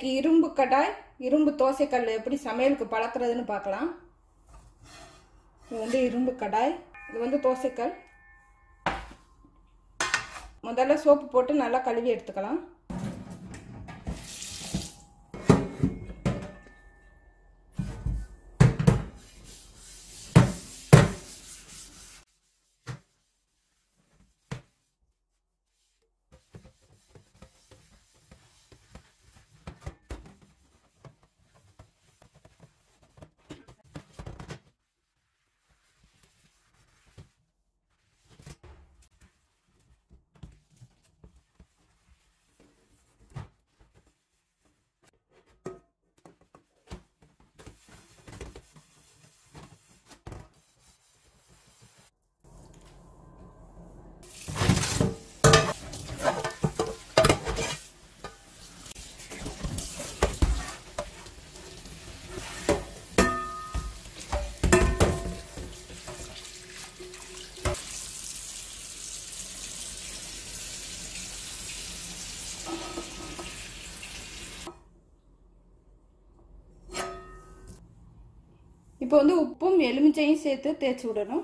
இன்னைக்கு இரும்பு கடாய் இரும்பு தோசைக்கல் எப்படி சமையலுக்கு பழக்கிறதுன்னு பார்க்கலாம். இது வந்து இரும்பு கடாய் இது வந்து தோசைக்கல். முதல்ல சோப்பு போட்டு நல்லா கழுவி எடுத்துக்கலாம். இப்போ வந்து உப்பும் எலுமிச்சையும் சேர்த்து தேய்ச்சி விடணும்.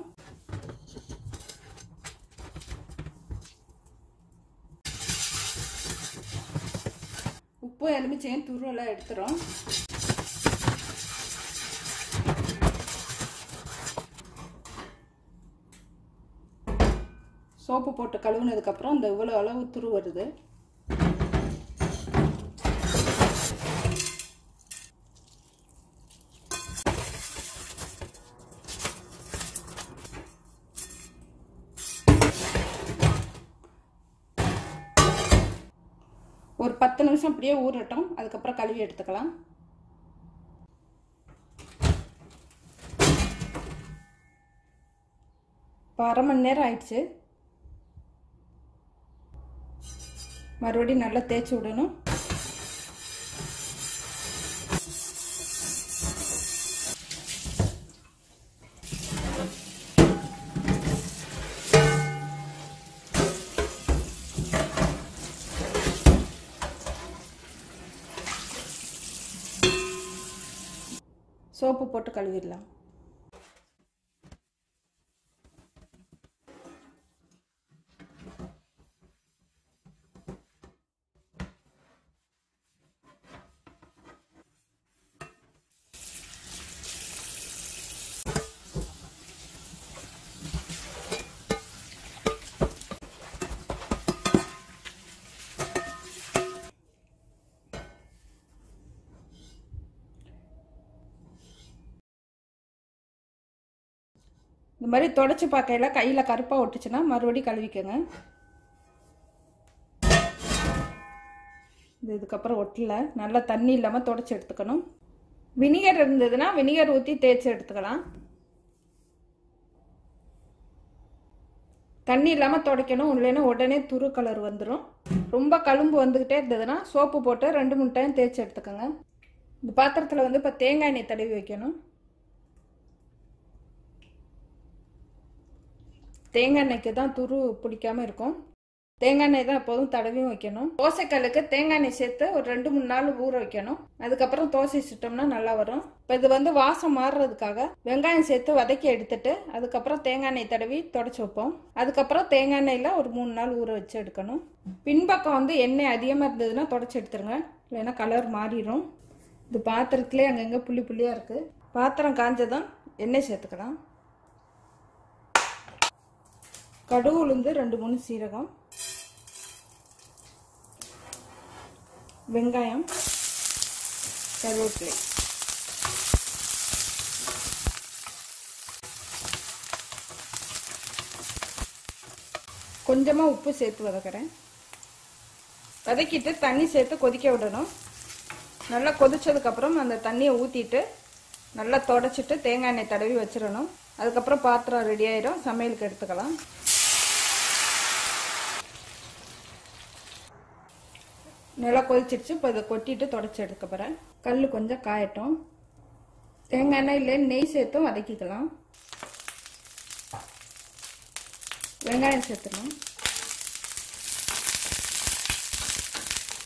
உப்பும் எலுமிச்சையும் துருவெல்லாம் எடுத்துரும் சோப்பு போட்டு கழுவுனதுக்கப்புறம் அந்த இவ்வளோ அளவு துரு வருது ஒரு பத்து நிமிஷம் அப்படியே ஊறட்டும். அதுக்கப்புறம் கழுவி எடுத்துக்கலாம். இப்போ அரை மணி நேரம் ஆயிடுச்சு. மறுபடியும் நல்லா தேய்ச்சி விடணும். சோப்பு போட்டு கழுவிடலாம். இந்த மாதிரி தொடச்சி பார்க்கையில் கையில் கருப்பாக ஒட்டுச்சுன்னா மறுபடியும் கழுவிக்கோங்க. இது இதுக்கப்புறம் ஒட்டல. நல்லா தண்ணி இல்லாமல் தொடச்சி எடுத்துக்கணும். வினிகர் இருந்ததுன்னா வினிகர் ஊற்றி தேய்ச்சி எடுத்துக்கலாம். தண்ணி இல்லாமல் துடைக்கணும். இல்லைன்னா உடனே துரு கலர் வந்துடும் ரொம்ப கழும்பு வந்துக்கிட்டே இருந்ததுன்னா சோப்பு போட்டு ரெண்டு மூணு டைம் தேய்ச்சி எடுத்துக்கோங்க. இந்த பாத்திரத்தில் வந்து இப்போ தேங்காய் எண்ணெய் தடவி வைக்கணும். தேங்காய் எண்ணெய்க்கு தான் துரு பிடிக்காம இருக்கும். தேங்காய் எண்ணெய் தான் எப்போதும் தடவியும் வைக்கணும். தோசைக்கல்லுக்கு தேங்காய் எண்ணெய் சேர்த்து ஒரு ரெண்டு மூணு நாள் ஊற வைக்கணும். அதுக்கப்புறம் தோசை சுட்டோம்னா நல்லா வரும். இப்போ இது வந்து வாசம் மாறுறதுக்காக வெங்காயம் சேர்த்து வதக்கி எடுத்துட்டு அதுக்கப்புறம் தேங்காய் எண்ணெய் தடவி தொடச்சி வைப்போம். அதுக்கப்புறம் தேங்காய் எண்ணெயில் ஒரு மூணு நாள் ஊற வச்சு எடுக்கணும். பின்பக்கம் வந்து எண்ணெய் அதிகமாக இருந்ததுன்னா தொடச்சி எடுத்துருங்க. இல்லைன்னா கலர் மாறிடும் இது பாத்திரத்துலேயே அங்கங்கே புள்ளி புள்ளியாக இருக்குது பாத்திரம் காஞ்சதும் எண்ணெய் சேர்த்துக்கலாம். கடுகு உளுந்து ரெண்டு மூணு சீரகம். வெங்காயம். கருவேப்பிலை. கொஞ்சமாக உப்பு சேர்த்து வதக்கிறேன். வதக்கிட்டு தண்ணி சேர்த்து கொதிக்க விடணும். நல்லா கொதிச்சதுக்கப்புறம் அந்த தண்ணியை ஊற்றிட்டு நல்லா தொடச்சிட்டு தேங்காய் எண்ணெய் தடவி வச்சிடணும். அதுக்கப்புறம் பாத்திரம் ரெடி ஆயிடும் சமையலுக்கு எடுத்துக்கலாம். நல்லா கொதிச்சிருச்சு. இப்போ இதை கொட்டிட்டு தொடச்சி எடுக்க போகிறேன் கல் கொஞ்சம் காயட்டும். தேங்காய் எண்ணெய் இல்லை நெய் சேர்த்தும் வதக்கிக்கலாம். வெங்காயம் சேர்த்துணும்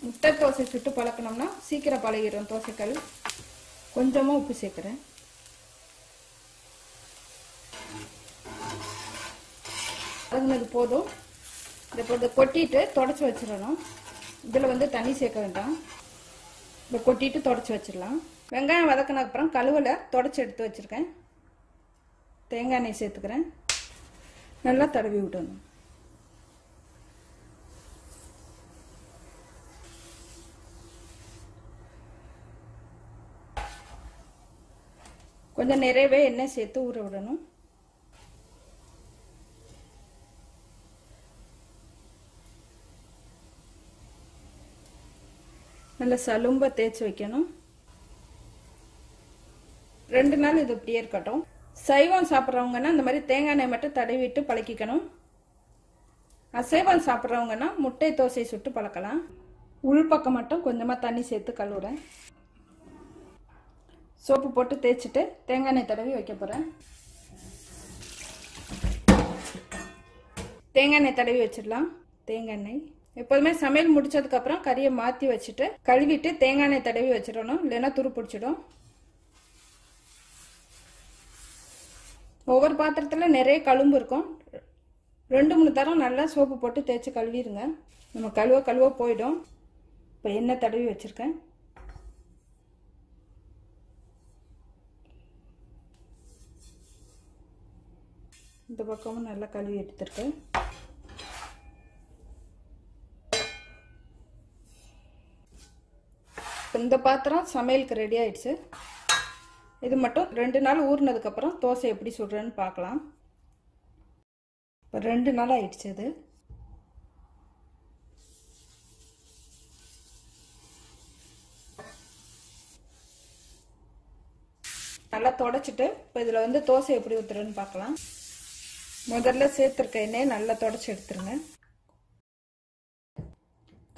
முட்டை தோசை சுட்டு பழக்கணும்னா சீக்கிரம் பழகிடும் தோசைக்கல். கொஞ்சமாக உப்பு சேர்க்குறேன். பழகுனது போதும். இதை இப்போ இதை கொட்டிட்டு தொடச்சி வச்சிடணும். இதில் வந்து தண்ணி சேர்க்க வேண்டாம். இதை கொட்டிட்டு தொடச்சி வச்சிடலாம். வெங்காயம் வதக்கின அப்புறம் கழுவலை தொடச்சி எடுத்து வச்சுருக்கேன். தேங்காய் எண்ணெய் சேர்த்துக்கிறேன். நல்லா தடவி விடணும். கொஞ்சம் நிறையவே எண்ணெய் சேர்த்து ஊற விடணும். நல்லா சலும்ப தேய்ச்சி வைக்கணும். ரெண்டு நாள் இது இப்படியே இருக்கட்டும். சைவம் சாப்பிட்றவங்கன்னா இந்த மாதிரி தேங்காய் எண்ணெய் மட்டும் தடவிட்டு பழக்கிக்கணும். அசைவம் சாப்பிட்றவங்கன்னா முட்டை தோசை சுட்டு பழக்கலாம். உள்பக்கம் மட்டும் கொஞ்சமாக தண்ணி சேர்த்து கழுவுறேன். சோப்பு போட்டு தேய்ச்சிட்டு தேங்காய் எண்ணெய் தடவி வைக்க போகிறேன் தேங்காய் எண்ணெய் தடவி வச்சிடலாம். தேங்காய் எண்ணெய். எப்போதுமே சமையல் முடிச்சதுக்கப்புறம் கறியை மாற்றி வச்சுட்டு கழுவிட்டு தேங்காய் எண்ணெய் தடவி வச்சிடணும். இல்லைன்னா துரு பிடிச்சிடும். ஒவ்வொரு பாத்திரத்தில் நிறைய கழும்பு இருக்கும். ரெண்டு மூணு தரம் நல்லா சோப்பு போட்டு தேய்ச்சி கழுவிடுங்க. நம்ம கழுவ கழுவ போயிடும். இப்போ எண்ணெய் தடவி வச்சுருக்கேன். இந்த பக்கமும் நல்லா கழுவி எடுத்துருக்கேன். இந்த பாத்திரம் சமையலுக்கு ரெடி ஆயிடுச்சு. இது மட்டும் ரெண்டு நாள் ஊறினதுக்கப்புறம் தோசை எப்படி சுடுறேன்னு பார்க்கலாம். இப்போ ரெண்டு நாள் ஆயிடுச்சு அது நல்லா தொடச்சிட்டு இப்போ இதில் வந்து தோசை எப்படி ஊற்றுறேன்னு பார்க்கலாம். முதல்ல சேர்த்துருக்க எண்ணெய் நல்லா தொடச்சி எடுத்துருங்க.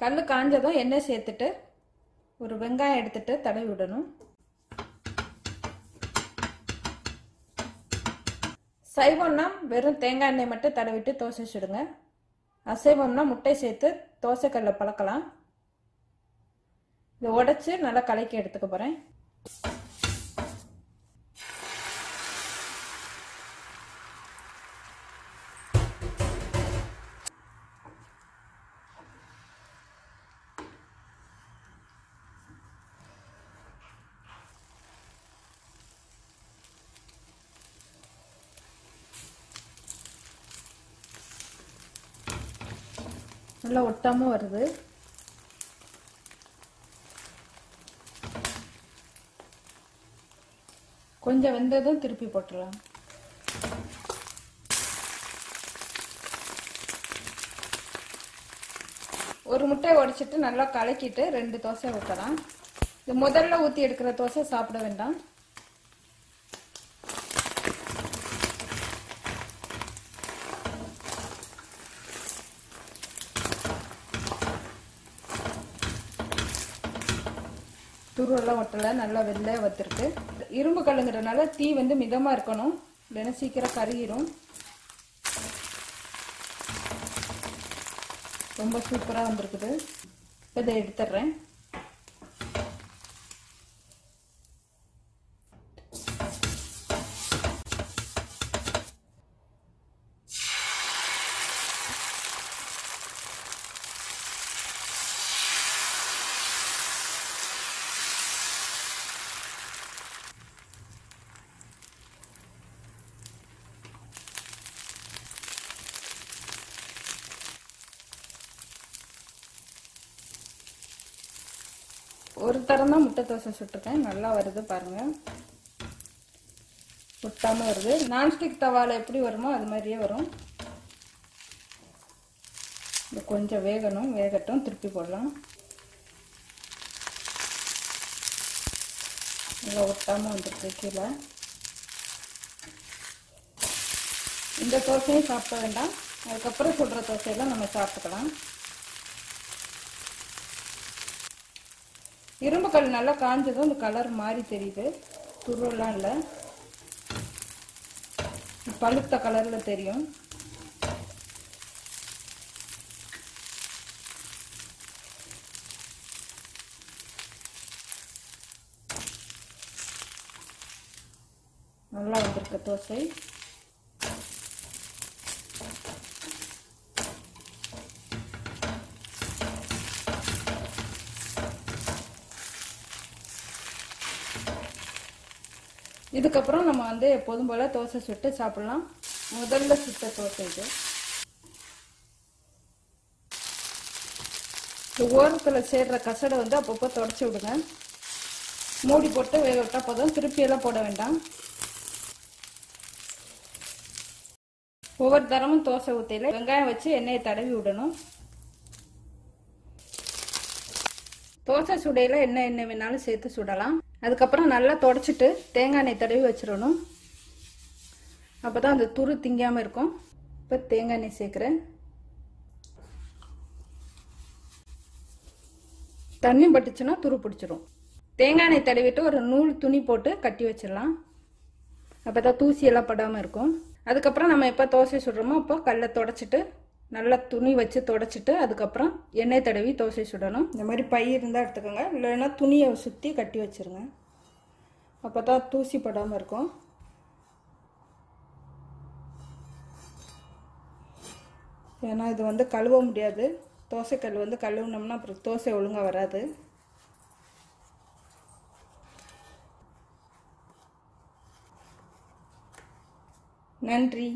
கல் காஞ்சதும் எண்ணெய் சேர்த்துட்டு ஒரு வெங்காயம் எடுத்துட்டு தடவி விடணும். சைவம்னா வெறும் தேங்காய் எண்ணெய் மட்டும் தடவிட்டு தோசை சுடுங்க அசைவம்னா முட்டை சேர்த்து தோசைக்கல்ல பழக்கலாம். இதை உடச்சி நல்லா கலக்கி எடுத்துக்க போகிறேன் நல்லா ஒட்டாமல் வருது. கொஞ்சம் வெந்ததும் திருப்பி போட்டுடலாம். ஒரு முட்டையை உடைச்சிட்டு நல்லா கலக்கிட்டு ரெண்டு தோசை ஊற்றலாம் இது முதல்ல ஊற்றி எடுக்கிற தோசை சாப்பிட வேண்டாம். துருவெல்லாம் ஒட்டலை நல்லா வெள்ளையாக வத்துருக்கு. இரும்பு கல்லுங்கிறதுனால தீ வந்து மிதமாக இருக்கணும். இல்லைன்னா சீக்கிரம் கருகிரும். ரொம்ப சூப்பராக வந்திருக்குது. இப்போ இதை எடுத்துடுறேன். ஒரு தரம் தான் முட்டை தோசை சுட்டிருக்கேன். நல்லா வருது பாருங்கள் ஒட்டாமல் வருது. நான்ஸ்டிக் தவாவில் எப்படி வருமோ அது மாதிரியே வரும். இது கொஞ்சம் வேகணும். வேகட்டும். திருப்பி போடலாம். நல்லா ஒட்டாமல் வந்துருக்கு கீழே. இந்த தோசையும் சாப்பிட வேண்டாம். அதுக்கப்புறம் சுடுற தோசையெல்லாம் நம்ம சாப்பிட்டுக்கலாம். இரும்பு கல் நல்லா காஞ்சதும் இந்த கலர் மாதிரி தெரியுது. துருலாம் இல்லை. பழுத்த கலரில் தெரியும். நல்லா வந்திருக்கு தோசை. இதுக்கப்புறம் நம்ம வந்து எப்போதும் போல் தோசை சுட்டு சாப்பிட்லாம். முதல்ல சுட்ட தோசை இது. இந்த ஓரத்தில் சேர்ற கசடை வந்து அப்பப்போ தொடச்சி விடுங்க. மூடி போட்டு வேக விட்டால் போதும். திருப்பியெல்லாம் போட வேண்டாம். ஒவ்வொரு தரமும் தோசை ஊற்றியில் வெங்காயம் வச்சு எண்ணெயை தடவி விடணும். தோசை சுடையில் என்ன எண்ணெய் வேணாலும் சேர்த்து சுடலாம். அதுக்கப்புறம் நல்லா தொடச்சிட்டு தேங்காய் எண்ணெய் தடவி வச்சிடணும். அப்போ தான் அந்த துரு திங்காமல் இருக்கும். இப்போ தேங்காய் எண்ணெய் சேர்க்குறேன். தண்ணி பட்டுச்சுன்னா துரு பிடிச்சிரும். தேங்காய் எண்ணெய் தடவிட்டு ஒரு நூல் துணி போட்டு கட்டி வச்சிடலாம். அப்போ தான் தூசியெல்லாம் படாமல் இருக்கும். அதுக்கப்புறம் நம்ம எப்போ தோசை சுடுறோமோ அப்போ கல்லை தொடச்சிட்டு நல்லா துணி வச்சு தொடச்சிட்டு அதுக்கப்புறம் எண்ணெய் தடவி தோசை சுடணும். இந்த மாதிரி பை இருந்தால் எடுத்துக்கோங்க. இல்லைன்னா துணியை சுற்றி கட்டி வச்சுருங்க. அப்போ தான் தூசி படாமல் இருக்கும். ஏன்னா இது வந்து கழுவ முடியாது. தோசைக்கல் வந்து கழுவுனோம்னா அப்புறம் தோசை ஒழுங்காக வராது. நன்றி.